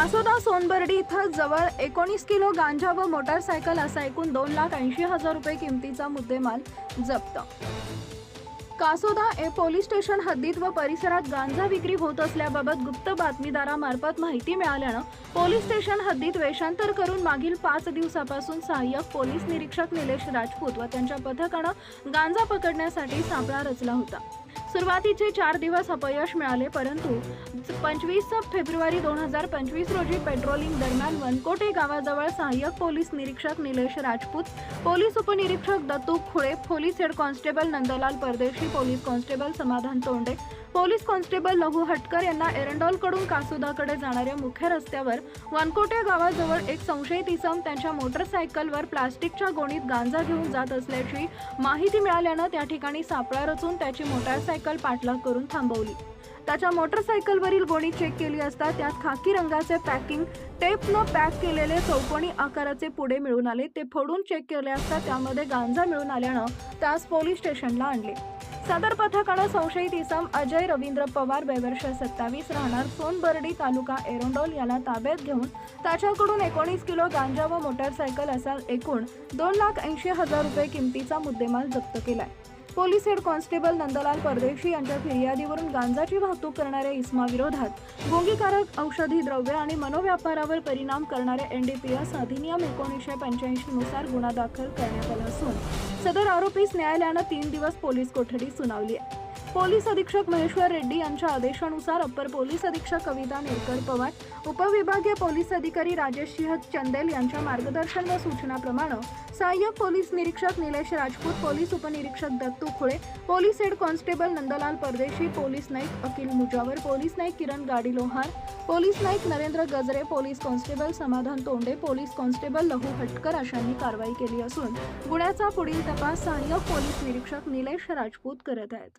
कासोदा सोनबर्डी इथं जवळ एकोणीस किलो गांजा व मोटारसायकल असा एकूण दोन लाख ऐंशी हजार रुपये किमतीचा मुद्देमाल जप्त. कासोदा ए पोलीस स्टेशन हद्दीत व परिसरात गांजा विक्री होत असल्याबाबत गुप्त बातमीदारामार्फत माहिती मिळाल्यानं पोलीस स्टेशन हद्दीत वेषांतर करून मागील पाच दिवसापासून सहाय्यक पोलीस निरीक्षक निलेश राजपूत व त्यांच्या पथकानं गांजा पकडण्यासाठी सापळा रचला होता. सुरुवातीचे चार दिवस अपयश मिळाले परंतु पंचवीस फेब्रुवारी दोन हजार पंचवीस रोजी पेट्रोलिंग दरम्यान वनकोटे गावाजवळ सहाय्यक पोलीस निरीक्षक निलेश राजपूत पोलीस उपनिरीक्षक Dattu Khule police head constable Nandlal Pardeshi police constable समाधान तोंडे पोलीस कॉन्स्टेबल लघु हटकर यांना एरंडॉलकडून कासुदाकडे जाणाऱ्या मुख्य रस्त्यावर वनकोटे गावाजवळ एक संशयित इसम त्यांच्या मोटरसायकलवर प्लास्टिकच्या गोणीत गांजा घेऊन जात असल्याची माहिती मिळाल्यानं त्या ठिकाणी सापळा रचून त्याची मोटारसायकल पाठलाग करून थांबवली. त्याच्या मोटरसायकलवरील गोणी चेक केली असता त्यात खाकी रंगाचे पॅकिंग टेपनं पॅक केलेले चौकोनी आकाराचे पुढे मिळून आले. ते फोडून चेक केले असता त्यामध्ये गांजा मिळून आल्यानं त्यास पोलीस स्टेशनला आणले. सदर पथकानं संशयित इसम अजय रवींद्र पवार बेवर्ष सत्तावीस राहणार सोनबर्डी तालुका एरोंडोल याला ताब्यात घेऊन त्याच्याकडून एकोणीस किलो गांजा व मोटारसायकल असा एकूण दोन लाख ऐंशी हजार रुपये किमतीचा मुद्देमाल जप्त केलाय. पोलीस हेड कॉन्स्टेबल नंदलाल परदेशी यांच्या फिर्यादीवरून गांजाची वाहतूक करणाऱ्या इस्माविरोधात गुंगीकारक औषधी द्रव्य आणि मनोव्यापारावर परिणाम करणाऱ्या एनडीपीएस अधिनियम एकोणीसशे पंच्याऐंशी नुसार गुन्हा दाखल करण्यात आला असून सदर आरोपीस न्यायालयानं तीन दिवस पोलीस कोठडी सुनावली आहे. पोलीस अधीक्षक महेश्वर रेड्डी यांच्या आदेशानुसार अप्पर पोलीस अधीक्षक कविता नेरकर पवार उपविभागीय पोलीस अधिकारी राजेश सिंह चंदेल यांच्या मार्गदर्शन व सूचनाप्रमाणे सहाय्यक पोलीस निरीक्षक निलेश राजपूत पोलीस उपनिरीक्षक Dattu Khule police head constable Nandlal Pardeshi police Naik Akhil Mujawar police Naik Kiran गाडी लोहार पोलीस नाईक नरेंद्र गजरे पोलीस कॉन्स्टेबल समाधान तोंडे पोलीस कॉन्स्टेबल लहू हटकर अशांनी कारवाई केली असून गुन्ह्याचा पुढील तपास सहाय्यक पोलीस निरीक्षक निलेश राजपूत करत आहेत.